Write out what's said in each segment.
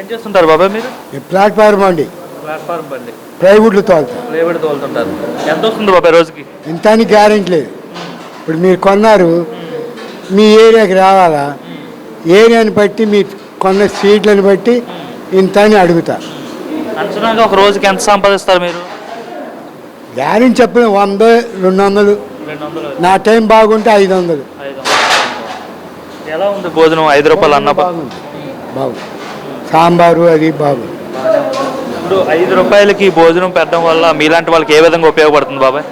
ఏం చేస్తుంటారు బాబాయ్ మీరు? ప్లాట్ఫారం అండి. ప్లాట్ఫామ్ బండి. ప్లైవుడ్లు తోలుతాం. లేబడి తోలుతుంటారు. ఎంత వస్తుంది బాబాయ్ రోజుకి? ఇంత అని గ్యారెంటీ లేదు. ఇప్పుడు మీరు కొన్నారు మీ ఏరియాకి రావాలా? ఏరియాని బట్టి మీరు కొన్న సీట్లను బట్టి ఇంత అని అడుగుతా. అంచనాగా ఒక రోజుకి ఎంత సంపాదిస్తారు మీరు? గ్యారెంటీ చెప్పిన వంద రెండు వందలు రెండు వందలు నా టైం బాగుంటే ఐదు వందలు ఐదు వందలు ఎలా ఉంది భోజనం? ఐదు రూపాయలు అన్న బాగుంది. బాగుంది. సాంబారు అది బాగుంది ఇప్పుడు ఐదు రూపాయలకి భోజనం పెట్టడం వల్ల మీలాంటి వాళ్ళకి ఏ విధంగా ఉపయోగపడుతుంది బాబాయ్?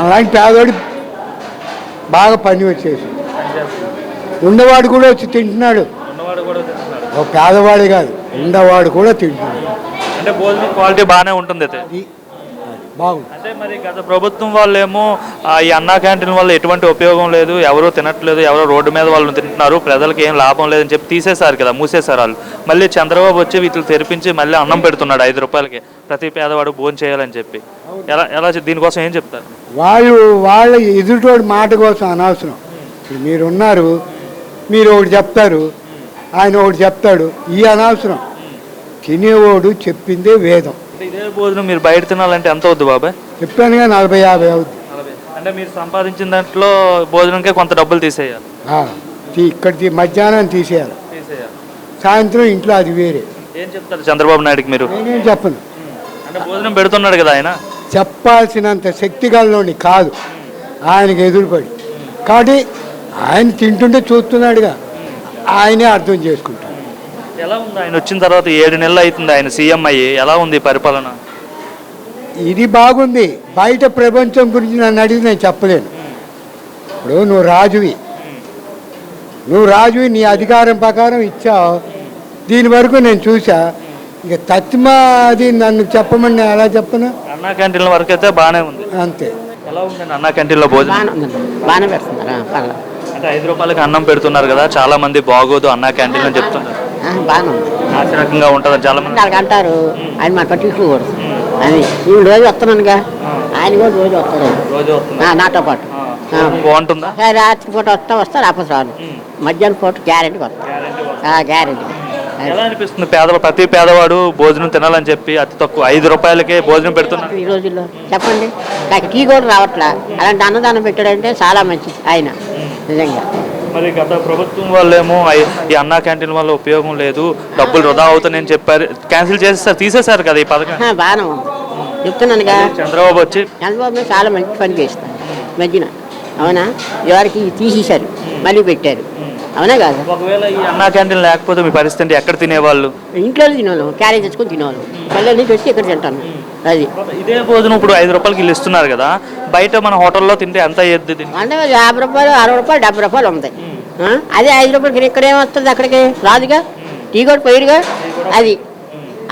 అలాంటి పేదవాడు బాగా పని వచ్చేసి. ఉండవాడు కూడా వచ్చి తింటున్నాడు. ఓ పేదవాడే కాదు ఉండవాడు కూడా తింటున్నాడు. అంటే భోజనం క్వాలిటీ బాగానే ఉంటుంది అయితే. అది బాగుంది. అంటే మరి గత ప్రభుత్వం వాళ్ళేమో ఈ అన్నా క్యాంటీన్ వల్ల ఎటువంటి ఉపయోగం లేదు ఎవరో తినట్లేదు ఎవరో రోడ్డు మీద వాళ్ళు తింటున్నారు ప్రజలకు ఏం లాభం లేదని చెప్పి తీసేశారు కదా మూసేశారు వాళ్ళు. మళ్ళీ చంద్రబాబు వచ్చి వీటిని తెరిపించి మళ్ళీ అన్నం పెడుతున్నాడు ఐదు రూపాయలకి. ప్రతి పేదవాడు భోజనం చేయాలని చెప్పి. ఎలా ఎలా దీనికోసం ఏం చెప్తారు? వాళ్ళు వాళ్ళ ఎదుటోడి మాట కోసం అనవసరం. ఇప్పుడు మీరు ఉన్నారు మీరు ఒకటి చెప్తారు ఆయన ఒకటి చెప్తాడు ఈ అనవసరం. తినేవాడు చెప్పిందే వేదం. అంటే ఇదే భోజనం మీరు బయట తినాలంటే ఎంత అవుద్ది బాబాయ్? చెప్పానుగా నలభై యాభై అవుద్ది. అంటే మీరు సంపాదించిన దాంట్లో భోజనంకే కొంత డబ్బులు తీసేయాలి. ఆ, తీ- ఇక్కడ తీ- మధ్యాహ్నం తీసేయాలి. తీసేయాలి. సాయంత్రం ఇంట్లో అది వేరే. ఏం చెప్తారు చంద్రబాబు నాయుడుకి మీరు? నేనేం చెప్పను. అంటే భోజనం పెడుతున్నాడు కదా ఆయన? చెప్పాల్సినంత శక్తి గలలోని కాదు. ఆయనకి ఎదురుపడి. కాబట్టి ఆయన తింటుంటే చూస్తున్నాడుగా. ఆయనే అర్థం చేసుకుంటాడు. ఎలా ఉంది? ఆయన వచ్చిన తర్వాత ఏడు నెలలు అవుతుంది ఆయన సీఎం అయ్యి. ఎలా ఉంది పరిపాలన? ఇది బాగుంది. బయట ప్రపంచం గురించి నన్ను అడిగి నేను చెప్పలేను. ఇప్పుడు నువ్వు రాజువి. నువ్వు రాజువి నీ అధికారం ప్రకారం ఇచ్చావు. దీని వరకు నేను చూసా ఇక తత్మా అది నన్ను చెప్పమని నేను ఎలా చెప్పను? అన్నా క్యాంటీన్ల వరకు అయితే బాగానే ఉంది. అంతే. ఎలా ఉందండి అన్నా క్యాంటీన్లో భోజనం? బాగానే ఉందండి. బాగానే పెడుతున్నారా. పర్లేదు అంటే ఐదు రూపాయలకి అన్నం పెడుతున్నారు కదా. చాలా మంది బాగోదు అన్నా క్యాంటీన్ అని చెప్తున్నారు బాగానే ఉంది నాసిరకంగా ఉంటుందని చాలా మంది. వాళ్ళకి అంటారు. ఆయన మన పట్టించుకోకూడదు అని నేను రోజు వస్తున్నానుగా. ఆయన కూడా రోజు వస్తాడు. రోజు వస్తుంది? ఆ, నాతో పాటు. ఆ, బాగుంటుందా? ఆ, రాత్రి పూట వస్తా వస్తా రాకపోతే రాను మధ్యాహ్నం పూట గ్యారెంటీ వస్తా గ్యారెంటీ ఎలా అనిపిస్తుంది పేద ప్రతి పేదవాడు భోజనం తినాలని చెప్పి అతి తక్కువ ఐదు రూపాయలకే భోజనం పెడుతున్నారు ఈ రోజుల్లో చెప్పండి. నాకు టీ కూడా రావట్లే. అలాంటి అన్నదానం పెట్టాడంటే చాలా మంచిది ఆయన. నిజంగా. మరి గత ప్రభుత్వం వాళ్ళేమో ఈ అన్నా క్యాంటీన్ వల్ల ఉపయోగం లేదు డబ్బులు వృధా అవుతాయని చెప్పారు. క్యాన్సిల్ చేసేసారు తీసేశారు కదా ఈ పథకం? బాగానే ఉంది. చెప్తున్నానుగా. చంద్రబాబు వచ్చి చంద్రబాబు చాలా మంచి పని చేస్తాడు మధ్యన. అవునా? ఎవరికి తీసేశారు మళ్ళీ పెట్టారు. అవునా కాదు? ఒకవేళ ఈ అన్నా క్యాంటీన్ లేకపోతే మీ పరిస్థితి? ఎక్కడ తినేవాళ్ళు? ఇంట్లో తినేవాళ్ళం క్యారేజ్ తెచ్చుకొని తినేవాళ్ళం. పల్లెల నుంచి వచ్చి ఇక్కడ తింటాను. అది. ఇదే భోజనం ఇప్పుడు ఐదు రూపాయలకి ఇస్తున్నారు కదా బయట మన హోటల్లో తింటే ఎంత అయ్యేది దీనికి? అంటే యాభై రూపాయలు అరవై రూపాయలు డెబ్బై రూపాయలు ఉంది. ఆ? అదే ఐదు రూపాయలకి ఇక్కడ ఏమొస్తుంది అక్కడికి? రాదుగా? టీ కూడా పోయిరుగా? అది.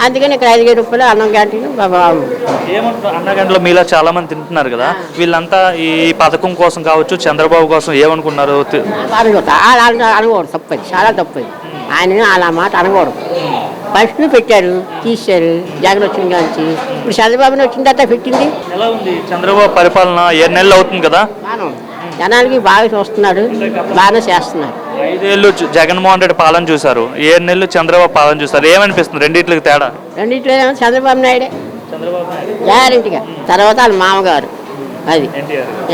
అందుకని ఇక్కడ ఐదు రూపాయలు అన్నం క్యాంటీన్ ఏమంటారు అన్నా క్యాంటీన్లో మీలా చాలా మంది తింటున్నారు కదా. వీళ్ళంతా ఈ పథకం కోసం కావచ్చు చంద్రబాబు కోసం ఏమనుకున్నారు తి- అనుకుంటా అలా అనకూడదు తప్పది. చాలా తప్పది. ఆయన అలా మాట అనకూడదు. ఫస్ట్ పెట్టారు తీశారు. జగన్ వచ్చిన కాంచి. ఇప్పుడు చంద్రబాబుని వచ్చిన తర్వాత పెట్టింది. ఎలా ఉంది? చంద్రబాబు పరిపాలన ఏడు నెలలు అవుతుంది కదా? ఉంది. జనాలకి బాగా చూస్తున్నాడు బాగానే చేస్తున్నారు ఐదేళ్ళు జగన్మోహన్ రెడ్డి పాలన చూశారు. ఏడు నెలలు చంద్రబాబు పాలన చూశారు. ఏమనిపిస్తుంది? రెండిట్లకి తేడా? రెండిట్లో ఏమో చంద్రబాబు నాయుడే. చంద్రబాబు గ్యారెంటీగా తర్వాత వాళ్ళ మామగారు. అది.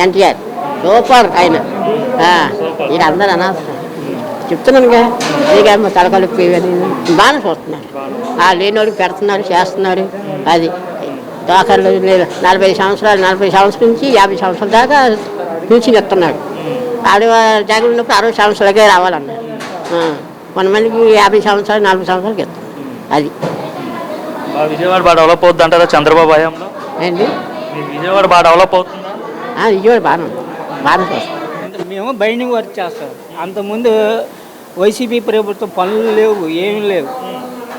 ఎన్టీఆర్. సూపర్ ఆయన. వీళ్ళు అందరూ అనవసరం. చెప్తున్నానుగా. ఇక తలకలిపి బాగానే చూస్తున్నారు ఆ లేనివాడికి పెడుతున్నారు చేస్తున్నారు అది దోకర్లు లేదు నలభై సంవత్సరాలు నలభై సంవత్సరాల నుంచి యాభై సంవత్సరాల దాకా పెన్షన్ ఇస్తున్నాడు ఆడ జగన్ ఉన్నప్పుడు అరవై సంవత్సరాలకే రావాలన్నారు కొంతమందికి యాభై సంవత్సరాలు నలభై సంవత్సరాలకి అది. బాగా విజయవాడ బాగా డెవలప్ అవుతుంది అంటారా చంద్రబాబు హయాంలో? ఏంటి? మీ విజయవాడ బాగా డెవలప్ అవుతుందా ఆ, విజయవాడ బాగానే ఉంది. బాగానే చూస్తాం మేము బైండింగ్ వర్క్ చేస్తాం. అంతకుముందు వైసీపీ ప్రభుత్వం పనులు లేవు ఏమీ లేవు.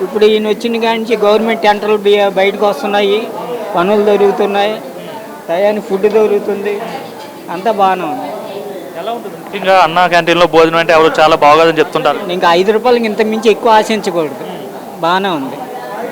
ఇప్పుడు ఈయన వచ్చిన కాడి నుంచి గవర్నమెంట్ టెంటర్లు బి- బయటకు వస్తున్నాయి పనులు దొరుకుతున్నాయి టయానికి ఫుడ్ దొరుకుతుంది. అంతా బాగానే ఉంది. ఎలా ఉంటుంది? ముఖ్యంగా అన్నా క్యాంటీన్లో భోజనం అంటే ఎవరు చాలా బాగోదని చెప్తుంటారు. ఇంకా ఐదు రూపాయలకి ఇంత మించి ఎక్కువ ఆశించకూడదు. బాగానే ఉంది.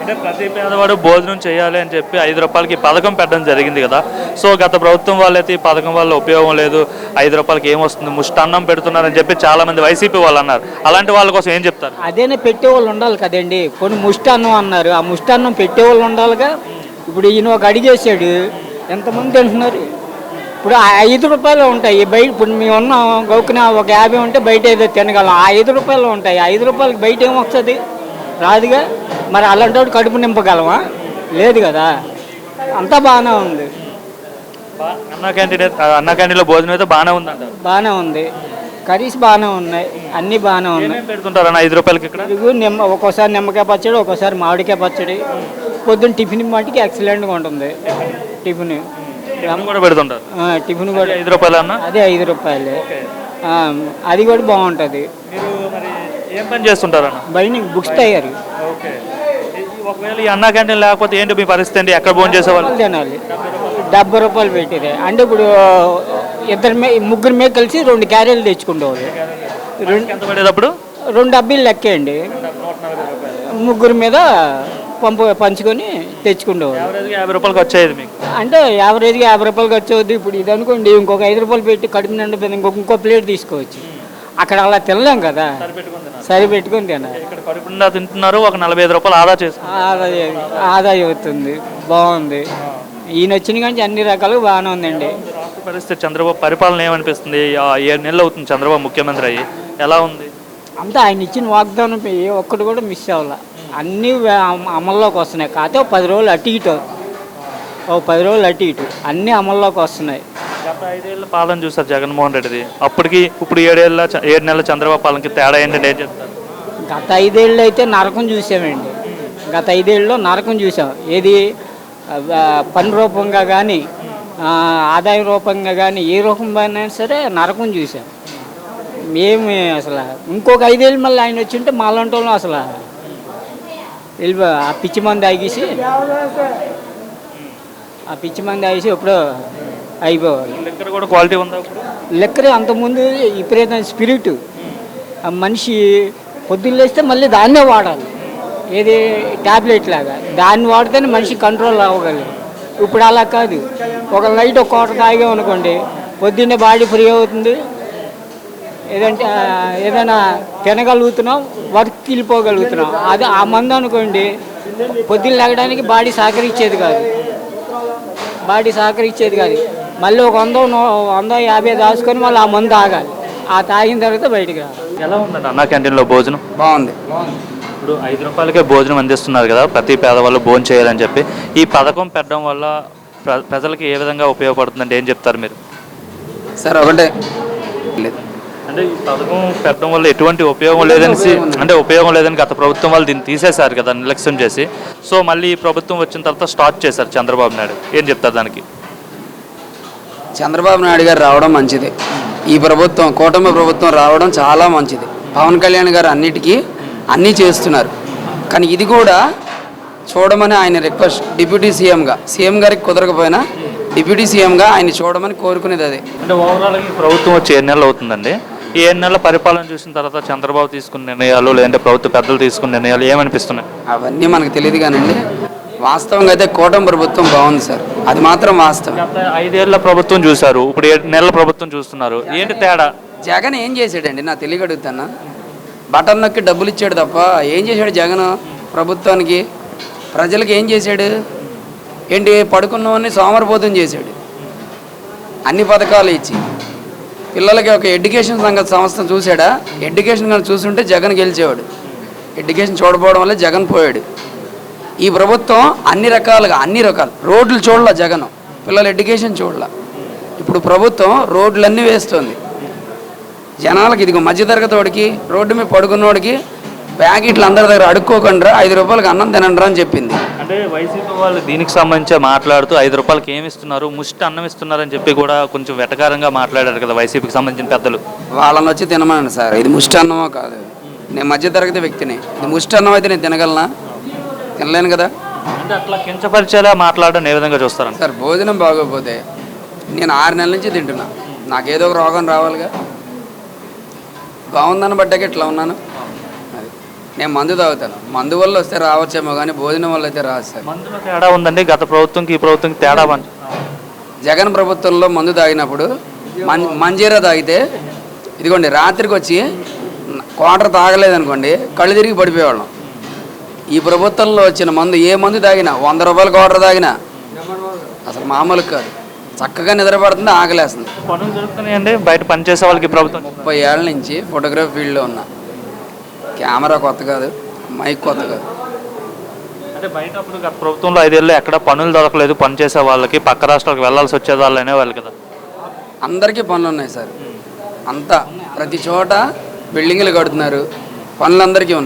అంటే ప్రతి పేదవాడు భోజనం చేయాలి అని చెప్పి ఐదు రూపాయలకి పథకం పెట్టడం జరిగింది కదా. సో గత ప్రభుత్వం వాళ్ళైతే ఈ పథకం వల్ల ఉపయోగం లేదు. ఐదు రూపాయలకి ఏమొస్తుంది? ముష్టాన్నం పెడుతున్నారని చెప్పి చాలా మంది వైసీపీ వాళ్ళు అన్నారు. అలాంటి వాళ్ళ కోసం ఏం చెప్తారు? అదేనే పెట్టేవాళ్ళు ఉండాలి కదండి. కొన్ని ముష్టాన్నం అన్నారు. ఆ ముష్టాన్నం పెట్టేవాళ్ళు ఉండాలిగా. ఇప్పుడు ఈయన ఒక అడిగేసాడు ఎంతమంది తింటున్నారు? ఇప్పుడు ఐదు రూపాయలు ఉంటాయి. బయట ఇప్పుడు మేము ఉన్నాం. గౌకున ఒక యాభై ఉంటే బయట ఏదో తినగలం. ఆ ఐదు రూపాయలు ఉంటాయి. ఐదు రూపాయలకి బయట ఏమొస్తుంది? రాదుగా. మరి అలాంటి కడుపు నింపగలమా? లేదు కదా. అంతా బాగానే ఉంది. అన్న క్యాంటీన్ అన్న క్యాంటీన్లో భోజనం అయితే బాగానే ఉందంటారు. బాగానే ఉంది. కర్రీస్ బాగానే ఉన్నాయి. అన్నీ బాగానే ఉన్నాయి. పెడుతుంటారు అన్న? ఐదు రూపాయలకి ఇక్కడ? నిమ్మ ఒక్కోసారి నిమ్మకాయ పచ్చడి ఒక్కోసారి మామిడికాయ పచ్చడి. పొద్దున్న టిఫిన్ మట్టికి ఎక్సలెంట్గా ఉంటుంది. టిఫిన్. కూడా పెడుతుంటారు. టిఫిన్ కూడా ఐదు రూపాయలు అన్న? అదే ఐదు రూపాయలు. అది కూడా బాగుంటుంది. ఏం పని చేస్తుంటారు అన్న బయట బుక్స్ తయారు. ఓకే. ఒకవేళ ఈ అన్న క్యాంటీన్ లేకపోతే ఏంటి మీ పరిస్థితి ఏంటి ఎక్కడ భోజనం చేసేవాళ్ళు? తినాలి. డెబ్బై రూపాయలు పెట్టేది అంటే ఇప్పుడు ఇద్దరు మే ముగ్గురు మీద కలిసి రెండు క్యారీలు తెచ్చుకుండేవాళ్ళు. రెండు ఎంత పడేటప్పుడు? రెండు డబ్బీలు లెక్కేయండి ముగ్గురు మీద పంపు పంచుకొని తెచ్చుకుండేవాళ్ళు. యాభై రూపాయలకి వచ్చేది మీకు? అంటే యావరేజ్గా యాభై రూపాయలు ఖర్చు అవుద్ది. ఇప్పుడు ఇది అనుకోండి ఇంకొక ఐదు రూపాయలు పెట్టి కడుపు నిండిపోయింది ఇంకొక ఇంకో ప్లేట్ తీసుకోవచ్చు. అక్కడ అలా తినలేం కదా. సరి పెట్టుకొని తినాలి. ఇక్కడ తింటున్నారు ఒక నలభై ఐదు రూపాయలు ఆదా చేసుకుంటారు ఆదాయం ఆదాయం అవుతుంది. బాగుంది. ఈయన వచ్చిన కానీ అన్ని రకాలుగా బాగానే ఉందండి. రాష్ట్ర పరిస్థితి చంద్రబాబు పరిపాలన ఏమనిపిస్తుంది? ఆ ఏడు నెలలు అవుతుంది చంద్రబాబు ముఖ్యమంత్రి అయ్యి. ఎలా ఉంది? అంతా ఆయన ఇచ్చిన వాగ్దానం ఏ ఒక్కటి కూడా మిస్ అవ్వాల. అన్నీ అమ- అమల్లోకి వస్తున్నాయి. కాకపోతే ఒక పది రోజులు అటు ఇటు. ఓ పది రోజులు అటు ఇటు. అన్నీ అమల్లోకి వస్తున్నాయి. గత ఐదేళ్ళ పాలన చూసారు జగన్మోహన్ రెడ్డిది. అప్పటికి ఇప్పుడు ఏడేళ్ళ చ- ఏడు నెలల చంద్రబాబు పాలనకి తేడా ఏంటంటే ఏం చెప్తారు? గత ఐదేళ్ళు అయితే నరకం చూసామండి. గత ఐదేళ్ళలో నరకం చూసాం. ఏది పని రూపంగా కానీ ఆదాయ రూపంగా కానీ ఏ రూపంగా సరే నరకం చూసాం. మేము అసలు ఇంకొక ఐదేళ్ళు మళ్ళీ ఆయన వచ్చింటే మాలాంటి వాళ్ళం అసలు వెళ్ళి ఆ పిచ్చి మంది ఆగేసి ఆ పిచ్చి మంది ఆగేసి ఎప్పుడో అయిపోవాలి. కూడా క్వాలిటీ ఉందా లెక్కరే అంతకుముందు విపరీతమైన స్పిరిట్. ఆ మనిషి పొద్దున్న లేస్తే మళ్ళీ దాన్నే వాడాలి. ఏది ట్యాబ్లెట్ లాగా. దాన్ని వాడితేనే మనిషి కంట్రోల్ అవ్వగలరు ఇప్పుడు అలా కాదు. ఒక నైట్ ఒక కోట తాగాం అనుకోండి పొద్దున్నే బాడీ ఫ్రీ అవుతుంది. ఏదంటే ఏదైనా తినగలుగుతున్నాం వర్క్ వెళ్ళిపోగలుగుతున్నాం అది ఆ మందు అనుకోండి పొద్దున్న లేగడానికి బాడీ సహకరించేది కాదు. బాడీ సహకరించేది కాదు. మళ్ళీ ఒక వంద వంద యాభై దాచుకొని మళ్ళీ ఆ మందు తాగాలి ఆ తాగిన తర్వాత బయటికి రావాలి. ఎలా ఉందండి అన్న క్యాంటీన్లో భోజనం? బాగుంది. ఇప్పుడు ఐదు రూపాయలకే భోజనం అందిస్తున్నారు కదా ప్రతి పేదవాళ్ళు భోజనం చేయాలని చెప్పి. ఈ పథకం పెట్టడం వల్ల ప్ర- ప్రజలకి ఏ విధంగా ఉపయోగపడుతుందంటే ఏం చెప్తారు మీరు? సార్ ఒకటే. లేదు అంటే ఈ పథకం పెట్టడం వల్ల ఎటువంటి ఉపయోగం లేదని అంటే ఉపయోగం లేదని గత ప్రభుత్వం వాళ్ళు దీన్ని తీసేశారు కదా నిర్లక్ష్యం చేసి. సో మళ్ళీ ఈ ప్రభుత్వం వచ్చిన తర్వాత స్టార్ట్ చేశారు చంద్రబాబు నాయుడు. ఏం చెప్తారు దానికి? చంద్రబాబు నాయుడు గారు రావడం మంచిది. ఈ ప్రభుత్వం కూటమి ప్రభుత్వం రావడం చాలా మంచిది. పవన్ కళ్యాణ్ గారు అన్నిటికీ అన్నీ చేస్తున్నారు. కానీ ఇది కూడా చూడమని ఆయన రిక్వెస్ట్ డిప్యూటీ సీఎంగా. సీఎం గారికి కుదరకపోయినా డిప్యూటీ సీఎంగా ఆయన చూడమని కోరుకునేది అదే. అంటే ఓవరాల్గా ఈ ప్రభుత్వం వచ్చి ఏడు నెలలు అవుతుందండి? ఈ ఏడు నెలల పరిపాలన చూసిన తర్వాత చంద్రబాబు తీసుకున్న నిర్ణయాలు లేదంటే ప్రభుత్వ పెద్దలు తీసుకున్న నిర్ణయాలు ఏమనిపిస్తున్నాయి? అవన్నీ మనకు తెలియదు కానండి. వాస్తవంగా అయితే కూటమి ప్రభుత్వం బాగుంది సార్. అది మాత్రం వాస్తవం. గత ఐదేళ్ళ ప్రభుత్వం చూశారు ఇప్పుడు ఏడు నెలల ప్రభుత్వం చూస్తున్నారు. ఏంటి తేడా? జగన్ ఏం చేశాడండి? నా తెలియగడుగుతానా బటన్ నొక్కి డబ్బులు ఇచ్చాడు తప్ప ఏం చేశాడు జగన్ ప్రభుత్వానికి? ప్రజలకు ఏం చేశాడు? ఏంటి? పడుకున్నవన్నీ సోమరపోతం చేశాడు. అన్ని పథకాలు ఇచ్చి. పిల్లలకి ఒక ఎడ్యుకేషన్ సంగతి సంస్థ చూశాడా? ఎడ్యుకేషన్ కానీ చూసుంటే జగన్ గెలిచేవాడు. ఎడ్యుకేషన్ చూడకపోవడం వల్ల జగన్ పోయాడు. ఈ ప్రభుత్వం అన్ని రకాలుగా అన్ని రకాలు. రోడ్లు చూడాల జగన్. పిల్లల ఎడ్యుకేషన్ చూడాల. ఇప్పుడు ప్రభుత్వం రోడ్లన్నీ వేస్తుంది. జనాలకి ఇదిగో మధ్యతరగతి వాడికి రోడ్డు మీద పడుకున్నోడికి ప్యాకెట్లు అందరి దగ్గర అడుక్కోకుండా ఐదు రూపాయలకి అన్నం తినండి అని చెప్పింది. అంటే వైసీపీ వాళ్ళు దీనికి సంబంధించి మాట్లాడుతూ ఐదు రూపాయలకి ఏమి ఇస్తున్నారు ముష్టి అన్నం ఇస్తున్నారని చెప్పి కూడా కొంచెం వెటకారంగా మాట్లాడారు కదా వైసీపీకి సంబంధించిన పెద్దలు. వాళ్ళని వచ్చి తినమనండి సార్. ఇది ముష్టి అన్నమో కాదు. నేను మధ్యతరగతి వ్యక్తిని. ఇది ముష్టి అన్నం అయితే నేను తినగలనా? తినలేను కదా. అంటే అట్లా కించపరిచేలా మాట్లాడడం ఏ విధంగా చూస్తారంట సార్ భోజనం బాగోకపోతే నేను ఆరు నెలల నుంచి తింటున్నా. నాకేదో ఒక రోగం రావాలిగా. బాగుందని బట్టాక ఇట్లా ఉన్నాను. అది. నేను మందు తాగుతాను. మందు వల్ల వస్తే రావచ్చేమో కానీ భోజనం వల్ల అయితే రాదు సార్. మందులో తేడా ఉందండి. గత ప్రభుత్వంకి ఈ ప్రభుత్వంకి తేడా మంచి జగన్ ప్రభుత్వంలో మందు తాగినప్పుడు మం మంజీరా తాగితే ఇదిగోండి రాత్రికి వచ్చి క్వార్టర్ తాగలేదనుకోండి కళ్ళు తిరిగి పడిపోయేవాళ్ళం. ఈ ప్రభుత్వంలో వచ్చిన మందు ఏ మందు తాగినా వంద రూపాయల క్వార్టర్ తాగినా అసలు మామూలు కాదు. చక్కగా నిద్రపడుతుంది ఆకలేస్తుంది. పనులు బయట పనిచేసే వాళ్ళకి ప్రభుత్వం ముప్పై ఏళ్ళ నుంచి ఫోటోగ్రఫీ ఫీల్డ్లో ఉన్నా. కెమెరా కొత్త కాదు మైక్ కొత్త కాదు. అంటే బయట అప్పుడు గత ప్రభుత్వంలో ఐదేళ్ళు ఎక్కడ పనులు దొరకలేదు. పనిచేసే వాళ్ళకి పక్క రాష్ట్రాలకు వెళ్ళాల్సి వచ్చేది వాళ్ళు కదా. అందరికీ పనులు ఉన్నాయి సార్. అంతా ప్రతి చోట బిల్డింగ్లు కడుతున్నారు. పనులు అందరికీ ఉన్నాయి